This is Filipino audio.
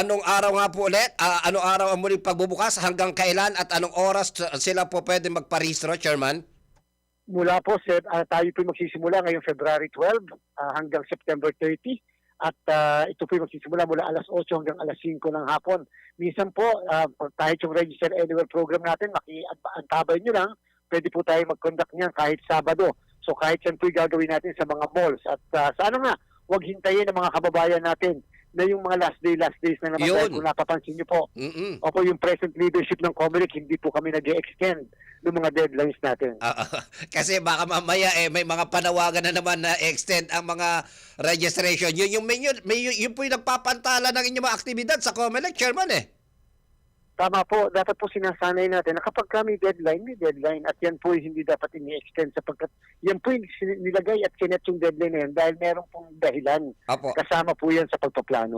anong araw nga po ulit? Ah, anong araw ang muling pagbubukas? Hanggang kailan at anong oras sila po pwede magparehistro, Chairman? Mula po, sir, ah, tayo po magsisimula ngayong February 12 ah, hanggang September 30. At ah, ito po magsisimula mula alas 8 hanggang alas 5 ng hapon. Minsan po, ah, kahit yung Register Anywhere program natin, makiantabay nyo lang, pwede po tayo mag-conduct niyan kahit Sabado. So kahit yan po gagawin natin sa mga malls. At ah, sana nga, huwag hintayin ng mga kababayan natin na yung mga last day, last days na naman. Yun. Dahil Kung napapansin nyo po, Mm-mm. opo yung present leadership ng COMELEC, hindi po kami nag extend ng mga deadlines natin. Ah, kasi baka mamaya eh may mga panawagan na naman na extend ang mga registration. Yun yung may, may yun po yung nagpapantala ng inyong mga aktibidad sa COMELEC, Chairman eh. Tama po, dapat po sinasanay natin na kapag kami deadline, may deadline at yan po hindi dapat ini-extend sapagkat yan po yung nilagay at sinet yung deadline na yan dahil meron pong dahilan. Apo. Kasama po yan sa pagpaplano.